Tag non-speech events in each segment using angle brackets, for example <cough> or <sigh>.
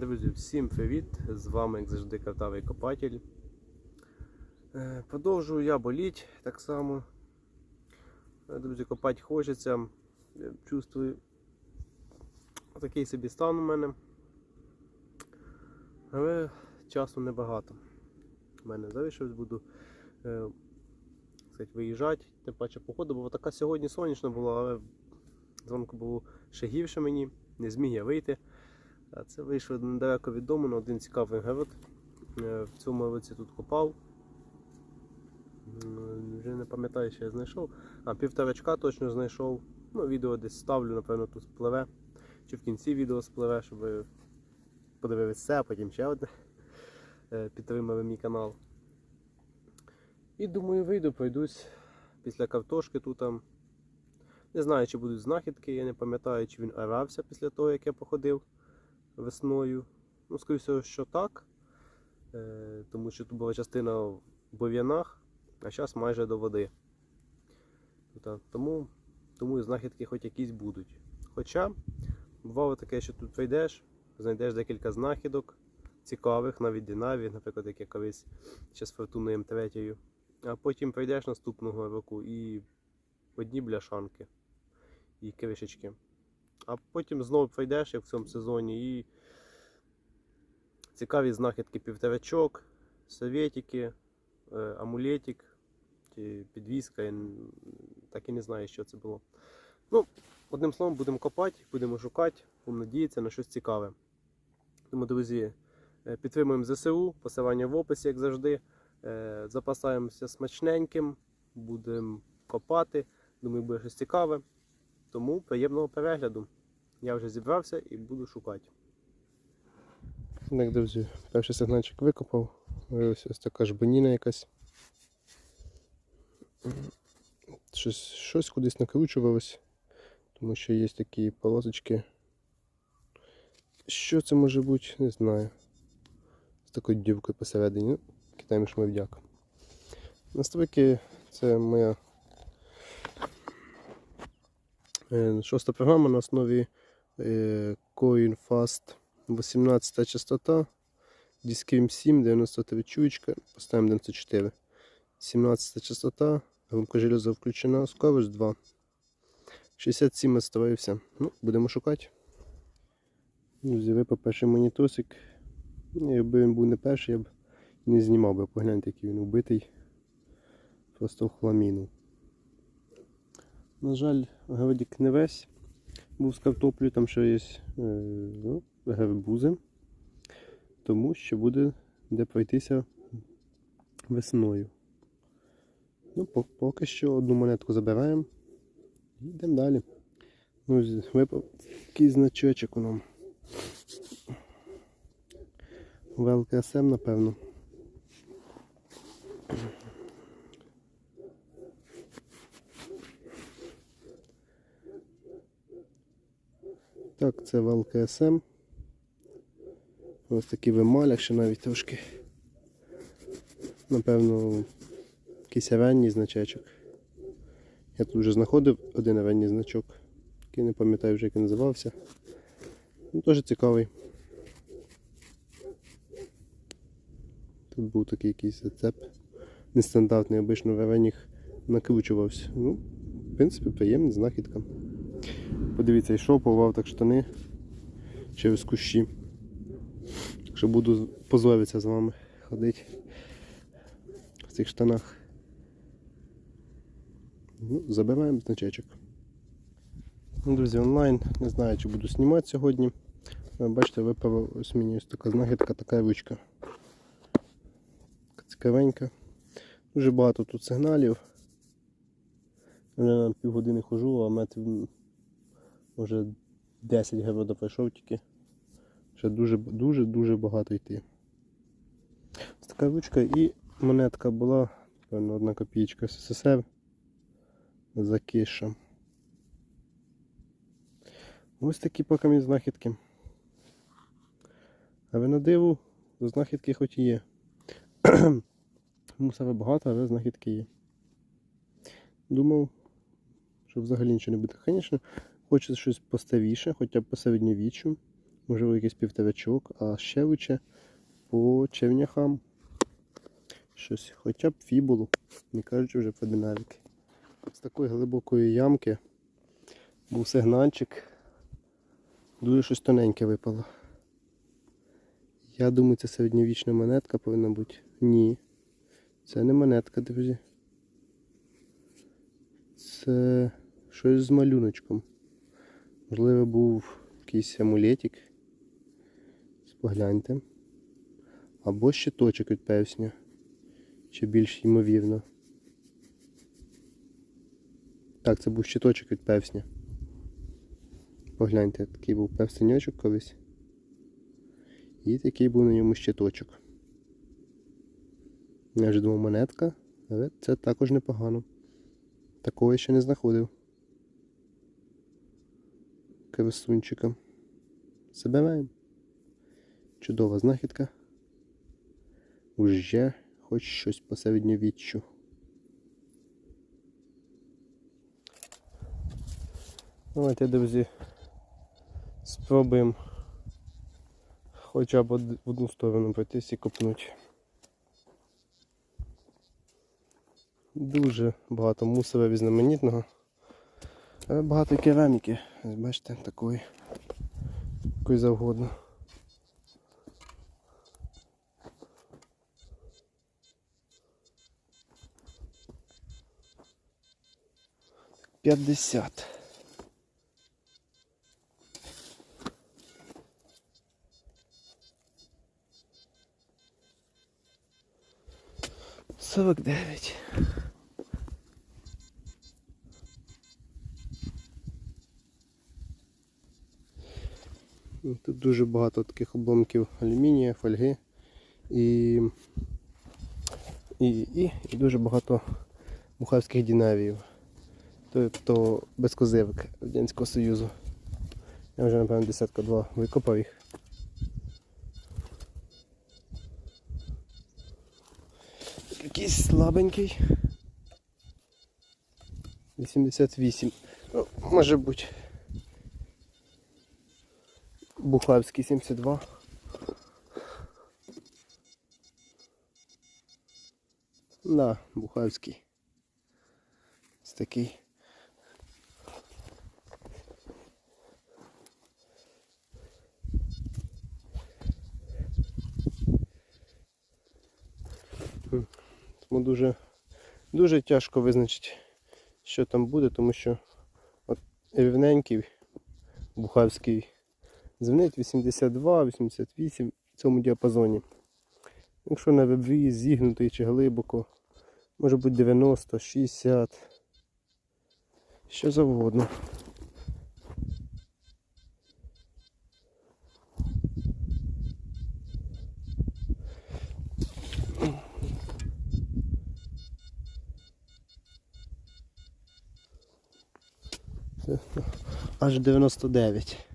Друзі, всім привіт! З вами, як завжди, картавий копатель. Е, Продовжую я боліть так само. Е, Друзі, копати хочеться. Чувствую такий собі стан у мене. Але часу небагато. У мене залишилось, буду е, сказати, виїжджати. Тим паче погода була така сьогодні сонячна була, але зранку було ще гірше мені, не зміг я вийти. Це вийшло недалеко від дому на один цікавий город. Е, В цьому році тут копав. Вже не пам'ятаю, що я знайшов. А півторачка точно знайшов. Ну, відео десь ставлю, напевно, тут спливе. Чи в кінці відео спливе, щоб ви подивилися а потім ще одне. Е, Підтримали мій канал. І думаю, вийду, пройдусь після картошки тут. Не знаю, чи будуть знахідки, я не пам'ятаю, чи він орався після того, як я походив весною. Ну, скоріше, що так. Е, тому що тут була частина в бур'янах, а зараз майже до води. Тому, тому і знахідки хоч якісь будуть. Хоча бувало таке, що тут прийдеш, знайдеш декілька знахідок цікавих, навіть динаві, наприклад, як я колись ще з фортуною М3. А потім прийдеш наступного року і одні бляшанки і кришечки. А потім знову прийдеш, як в цьому сезоні, і цікаві знахідки півторачок, совєтики, е, амулетик, чи підвіска. Так і не знаю, що це було. Ну, одним словом, будемо копати, будемо шукати, будемо надіятися на щось цікаве. Тому, друзі, е, підтримуємо ЗСУ, посилання в описі, як завжди. Е, Запасаємося смачненьким, будемо копати. Думаю, буде щось цікаве. Тому приємного перегляду. Я вже зібрався і буду шукати. Так, друзі, перший сигнальчик викопав. Ось ось така жбаніна якась. Щось, щось кудись накручувалось, тому що є такі полосочки. Що це може бути, не знаю. З такою дівкою посередині. Ну, кидаємо шмовдяк. Настройки це моя Е, Шоста програма на основі CoinFast 18 частота, Discrim 7, 93 чуєчка, поставимо 94. 17 частота, громко железо включена, скорость 2. 67 настроївся. Ну, будемо шукати. Друзі, випав перший монітосик. Ну, Якби він був не перший, я б не знімав би. Погляньте, який він убитий. Просто в хламіну. На жаль, гавадік не весь був з картоплею, там ще є е, ну, гербузи, тому що буде де пройтися весною. Ну, поки що одну монетку забираємо йдемо далі. Ну, випав такий значочок у нам. ВЛКСМ, напевно. Так, це вал КСМ. Ось такий вималяк ще навіть трошки. Напевно, якийсь ранній значечок. Я тут вже знаходив один ранній значок, який не пам'ятаю вже як він називався. Ну, Теж цікавий. Тут був такий якийсь зацеп. Нестандартний, обично в ранніх накручувався. Ну, в принципі, приємна знахідка. Подивіться, йшов, порвав так штани через кущі. Так що буду позоритися з вами ходити в цих штанах. Ну, забираємо значечок. Ну, Друзі, онлайн. Не знаю, чи буду знімати сьогодні. Бачите, випала ось мені ось така знахідка, така ручка. Цікавенька. Дуже багато тут сигналів. На півгодини хожу, а метрів Може 10 города пройшов тільки. Ще дуже дуже дуже багато йти. Ось така ручка і монетка була, певно, одна копійка СССР за кишем. Ось такі поки мені знахідки. А ви на диву знахідки хоч і є. <clears throat> Мусора багато, але знахідки є. Думав, що взагалі нічого не буде. Звісно, Хочеться щось постаріше, хоча б по середньовіччю. можливо, якийсь півтавячок, а ще лучше по черв'яхам. Щось, хоча б фібулу, не кажучи вже про динаміки. З такої глибокої ямки був сигнальчик. Дуже щось тоненьке випало. Я думаю, це середньовічна монетка повинна бути. Ні. Це не монетка, друзі. Це щось з малюночком. Можливо, був якийсь амулетик. Погляньте. Або щиточок від певсня. Чи більш ймовірно. Так, це був щиточок від певсня. Погляньте, такий був певсеньочок колись. І такий був на ньому щиточок. Я вже думав монетка, але це також непогано. Такого я ще не знаходив. Красунчика. Забираємо. Чудова знахідка. Уже хоч щось по середньовіччю. Давайте, друзі, спробуємо хоча б в одну сторону пройтись і копнуть. Дуже багато мусора різноманітного. Але багато кераміки. Бачите, такої. Такої завгодно. П'ятдесят. Сорок дев'ять. Тут дуже багато таких обломків алюмінія, фольги і, і, і, і дуже багато бухарських динаріїв. Тобто безкозирок Радянського Союзу. Я вже, напевно, десятка два викопав їх. Якийсь слабенький. 88. Ну, може бути. Бухарський 72. Да, Бухарський. Ось такий. Тому дуже, дуже тяжко визначити, що там буде, тому що от рівненький бухарський дзвонить 82, 88 в цьому діапазоні. Якщо на вебві зігнутий чи глибоко, може бути 90, 60, що завгодно. Аж 99.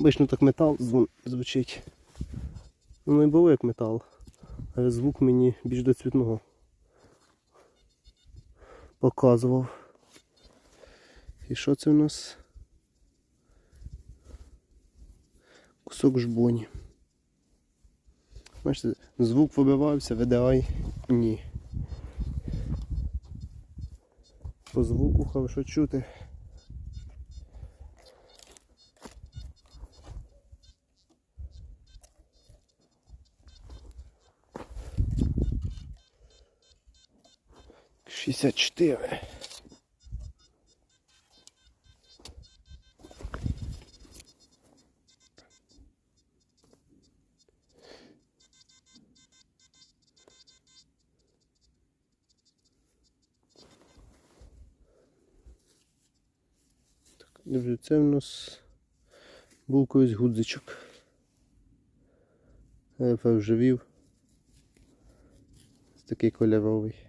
Обично так метал звучить. Ну і було як метал. Але звук мені більш до цвітного показував. І що це у нас? Кусок жбоні. Бачите, звук вибивався, VDI ні. По звуку хорошо чути. Шістдесят чотири. Друзі, це в нас був колись гудзичок. Я вживів. Такий кольоровий.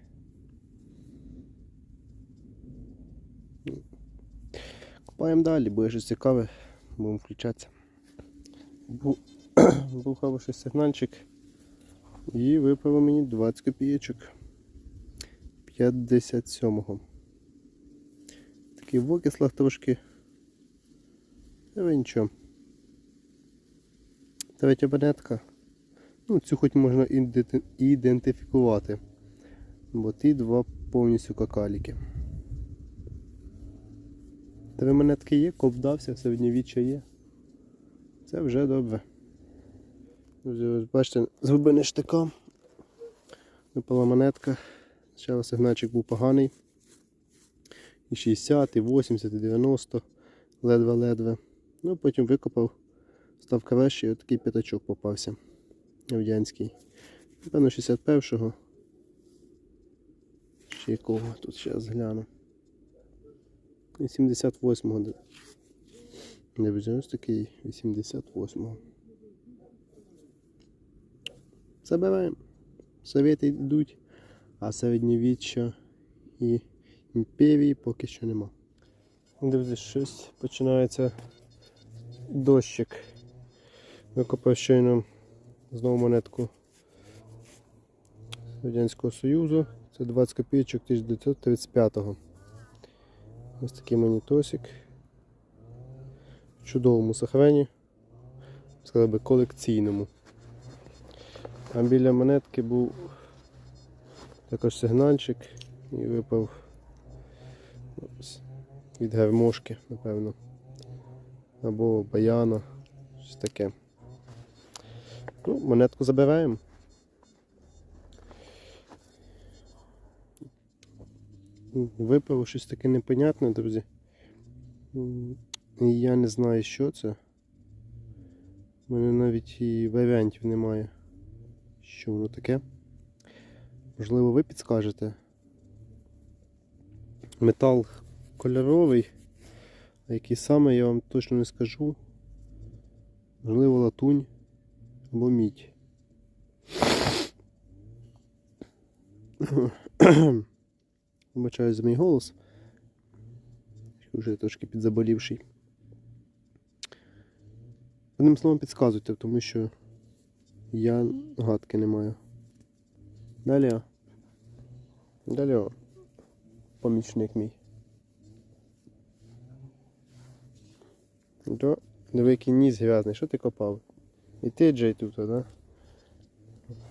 Копаємо далі, буде щось цікаве, будемо включатися. Був, <coughs> був сигнальчик і випало мені 20 копійочок 57-го. Такий в окислах трошки. Але нічого. Третя монетка. Ну, цю хоч можна ідентифікувати. Бо ті два повністю какаліки. Три монетки є, коп дався, середньовіччя є. Це вже добре. Бачите, з глибини штика випала монетка. Спочатку сигнальчик був поганий. І 60, і 80, і 90, ледве-ледве. Ну, потім викопав, став краще, і отакий п'ятачок попався. Радянський. Напевно, 61-го. Ще якого тут зараз гляну. І 78-го. де- Не буде ось такий 88-го. Забираємо. Совєти йдуть, а середньовіччя і імперії поки що нема. Друзі, щось починається дощик. Викопав щойно знову монетку Радянського Союзу. Це 20 копійочок 1935-го. Ось такий монітосик. В чудовому сохрані. Сказав би колекційному. А біля монетки був також сигнальчик і випав від гармошки, напевно. Або баяна. Щось таке. Ну, монетку забираємо. Випав щось таке непонятне, друзі. Я не знаю, що це. У мене навіть і варіантів немає. Що воно таке? Можливо, ви підскажете. Метал кольоровий, а який саме я вам точно не скажу. Можливо, латунь або мідь. <clears throat> Вибачаю за мій голос. Вже трошки підзаболівший. Одним словом підказуйте, тому що я гадки не маю. Далі. Далі. Помічник мій. Диви, який ніс грязний, що ти копав? І ти Джей тут, да?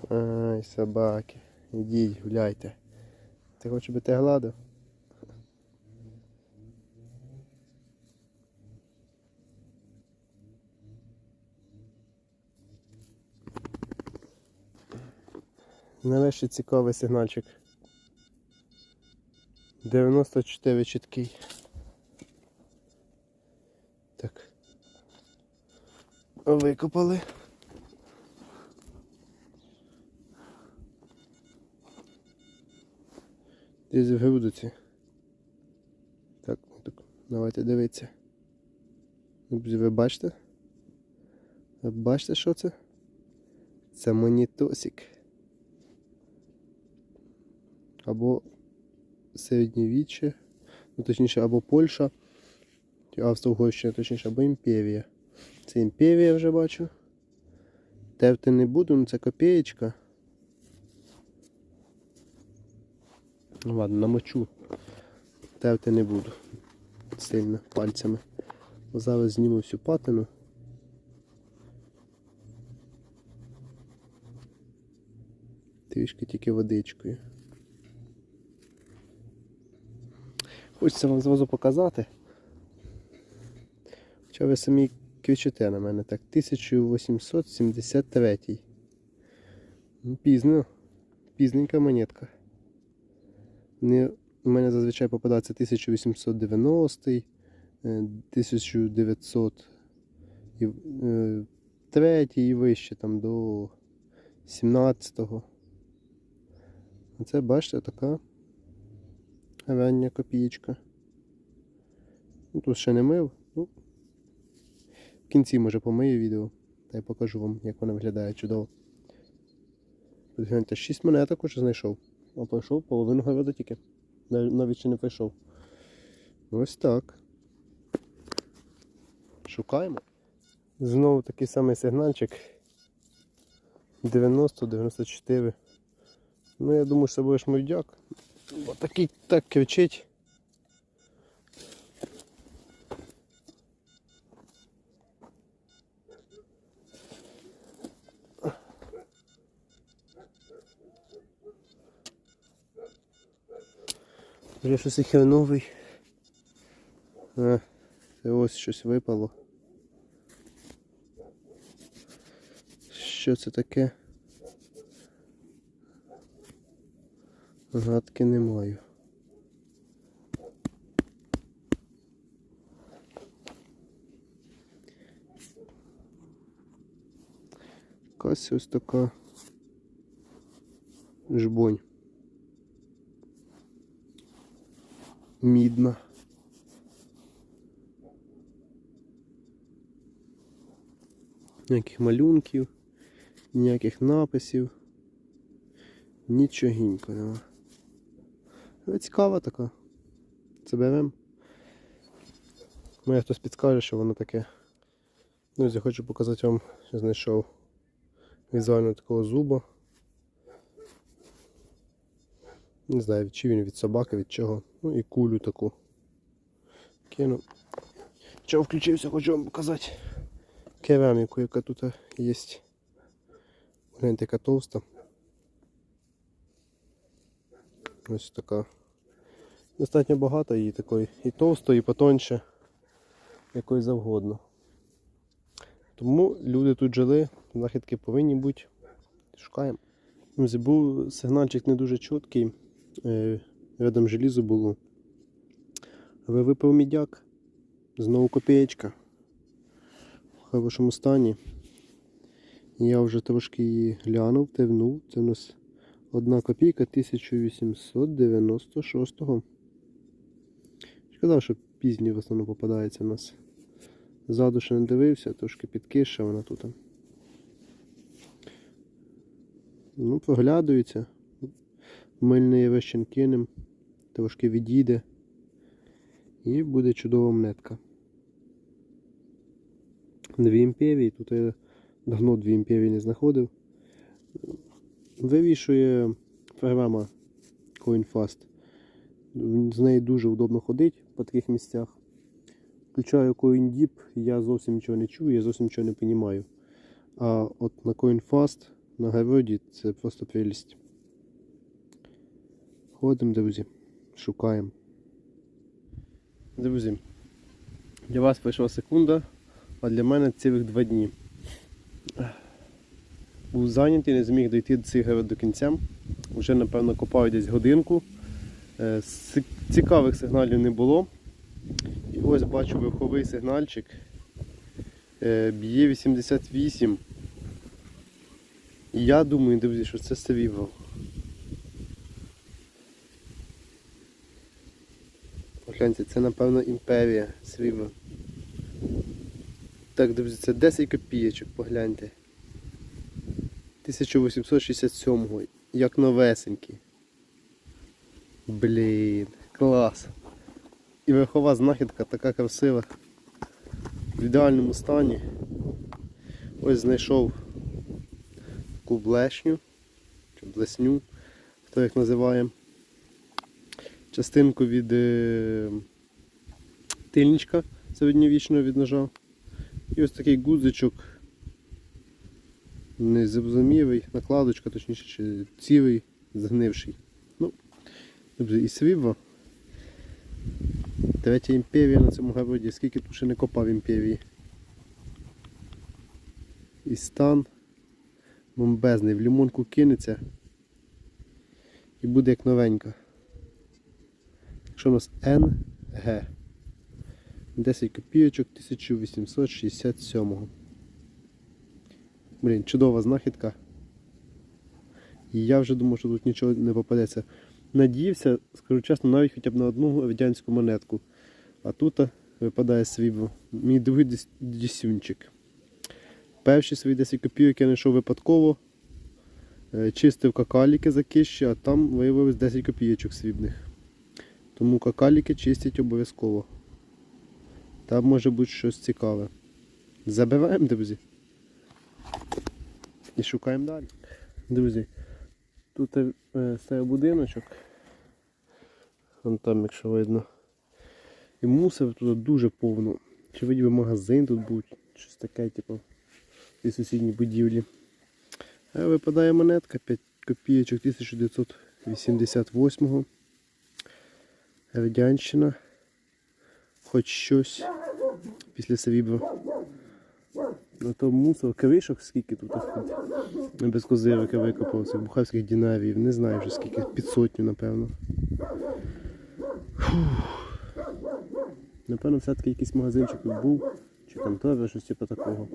Ай, собаки. Ідіть, гуляйте. Ти хочеш би те гладив? Нарешті цікавий сигнальчик. 94 чіткий. Так. Викопали. Десь в грудиці. Так, так, давайте дивитися. Друзі, Ви бачите? Ви бачите, що це? Це монітосик. Або середньовіччя, ну точніше, або Польща, Австро-Угорщина, точніше, або імперія. Це імперія вже бачу. Терти не буду, ну це копієчка. Ну ладно, намочу. Терти не буду. Сильно пальцями. Зараз зніму всю патину. Трішки тільки водичкою. Хочеться вам зразу показати. Хоча ви самі кричите на мене так. 1873. Ну, Пізно. Пізненька монетка. Не, у мене зазвичай попадається 1890, е, 1900 і, вище там до 17-го. Оце бачите така рання копієчка. Ну, тут ще не мив. Ну, в кінці може помию відео. Та я покажу вам, як вона виглядає чудово. Тут гляньте, 6 монеток уже знайшов. А пройшов половину города тільки. Нав- Навіть ще не пройшов. Ось так. Шукаємо. Знову такий самий сигнальчик. 90-94. Ну я думаю, що це буде шмурдяк. Бо такий так кричить. Вже щось і новий. А, це ось щось випало. Що це таке? Гадки не маю. Якась ось така жбонь. Мідна. Ніяких малюнків, ніяких написів. Нічогінько нема. Але цікава така. Це берем. Моє хтось підскаже, що воно таке. Друзі, хочу показати вам, що знайшов візуально такого зуба. Не знаю, чи він від собаки, від чого. Ну і кулю таку. Кину. Чого включився, хочу вам показати кераміку, яка тут є. Гляньте, яка товста. Ось така. Достатньо багато її такої. І товстої, і потоньше, якої завгодно. Тому люди тут жили, знахідки повинні бути. Шукаємо. Був сигнальчик не дуже чіткий. Е, Рядом желізо було. Але випав мідяк. Знову копієчка. В хорошому стані. Я вже трошки її глянув, тевнув. Це у нас одна копійка 1896-го. Сказав, що пізні в основному попадається у нас. Ззаду ще не дивився, трошки підкиша вона тут. Ну, проглядується. Мильний вещин кинем, трошки відійде. І буде чудова монетка. Дві імперії, тут я давно дві імперії не знаходив. Вивішує програма CoinFast. З неї дуже удобно ходити по таких місцях. Включаю CoinDeep, я зовсім нічого не чую, я зовсім нічого не розумію. А от на CoinFast, на Гавроді це просто прелість. Ходимо, друзі, шукаємо. Друзі, для вас пройшла секунда, а для мене цілих два дні. Був зайнятий, не зміг дойти до цих до кінця. Вже, напевно, копаю десь годинку. Е, Цікавих сигналів не було. І ось бачу верховий сигнальчик. Е, Б'є 88. І я думаю, друзі, що це срібло. Погляньте, це напевно імперія срібла. Так, друзі, це 10 копійочок, погляньте. 1867-го, як новесенький. Блін, клас. І верхова знахідка така красива. В ідеальному стані. Ось знайшов таку блешню, чи блесню, хто як називає. Частинку від е, тильничка середньовічного від ножа. І ось такий гудзичок. Незрозумілий, накладочка, точніше, чи цілий, згнивший. Ну, добре, і срібло. Третя імперія на цьому городі, скільки тут ще не копав імперії. І стан бомбезний, в лімонку кинеться і буде як новенька. Що у нас НГ? 10 копійочок 1867. Блін, чудова знахідка. І я вже думав, що тут нічого не попадеться. Надіявся, скажу чесно, навіть хоча б на одну радянську монетку. А тут випадає срібло. Мій другий десюнчик. Перші свої 10 копійок я знайшов випадково. Е, Чистив какаліки закищі, а там виявилось 10 копійочок срібних. Тому какаліки чистять обов'язково. Там може бути щось цікаве. Забираємо, друзі. І шукаємо далі. Друзі, тут е, стояв будиночок. Вон там, якщо видно. І мусор тут дуже повно. Чи видів магазин тут був, щось таке, типу, і сусідній будівлі. А випадає монетка 5 копійочок 1988-го. Радянщина. Хоч щось після Савібра. На то мусор, кавишок скільки тут тут. Без козирика викопав цих бухарських дінаріїв. Не знаю вже скільки, під сотню, напевно. Напевно, все-таки якийсь магазинчик тут був, чи там контора, щось типу такого.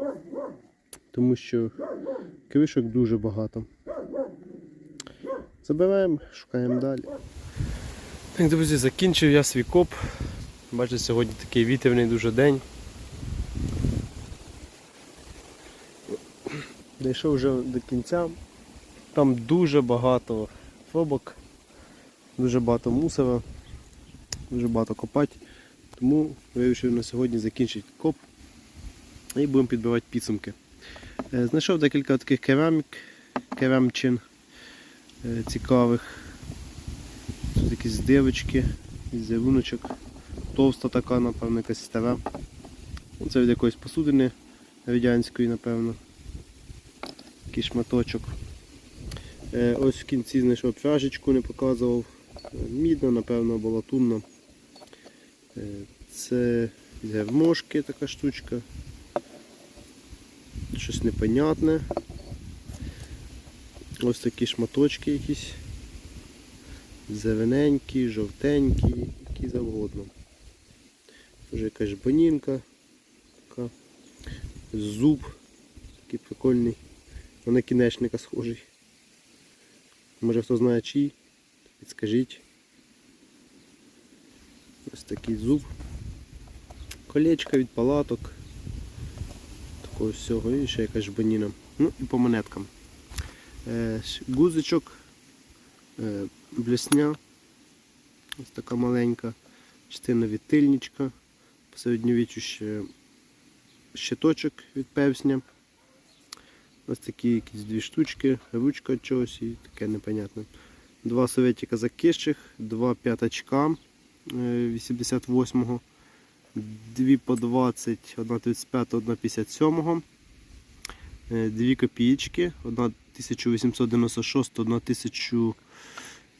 Тому що кавишок дуже багато. Забираємо, шукаємо далі. Друзі, закінчив я свій коп. Бачите, сьогодні такий вітерний дуже день. Дійшов вже до кінця. Там дуже багато фобок, дуже багато мусора, дуже багато копати. Тому вирішив на сьогодні закінчити коп і будемо підбивати підсумки. Е, Знайшов декілька таких керамік, керамчин е, цікавих. Якісь дивочки, візеруночок. Товста така, напевно, якась стара. Це від якоїсь посудини радянської, напевно. Такий шматочок. Е, Ось в кінці знайшов пряжечку, не показував. Мідна, напевно, або латунна. Е, Це з така штучка. Щось непонятне. Ось такі шматочки якісь. Зелененькі, жовтенькі, які завгодно. Вже якась банінка. Така. Зуб. Такий прикольний. На накінечника схожий. Може хто знає чий, підскажіть. Ось такий зуб. Колечка від палаток. Такого всього і ще якась жбаніна. Ну і по монеткам. Е, гузичок, е, блесня. Ось така маленька. Частина від тильничка. Посередньовіччю ще щиточок від певсня. Ось такі якісь дві штучки, ручка чогось і таке непонятне. Два советика закисчих, два п'ятачка е, 88-го, дві по 20, одна 35, одна 57, е, дві копієчки, одна 1896, одна 1000,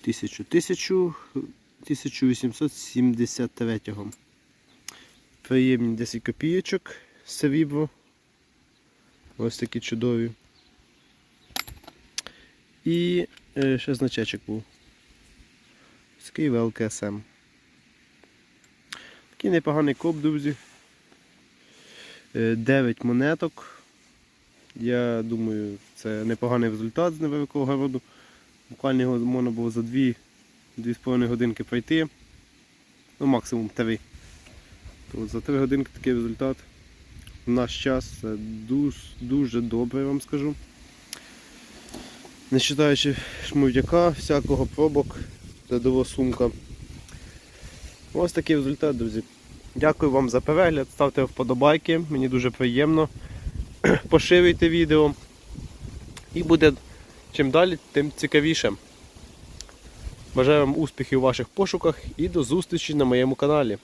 1000, 1000, 1873. Приємні 10 копійочок Срібро. Ось такі чудові. І е, ще значечок був. Ось Такий ВЛКСМ. Такий непоганий коп, друзі. 9 монеток. Я думаю, це непоганий результат з невеликого городу. Буквально його можна було за 2-2,5 годинки пройти. Ну, максимум 3. То за 3 годинки такий результат. В наш час це дуже, дуже добре, вам скажу. Не вважаючи шмовдяка, всякого пробок, додова сумка. Ось такий результат, друзі. Дякую вам за перегляд, ставте вподобайки, мені дуже приємно. <clears throat> Поширюйте відео. І буде чим далі, тим цікавіше. Бажаю вам успіхів у ваших пошуках і до зустрічі на моєму каналі.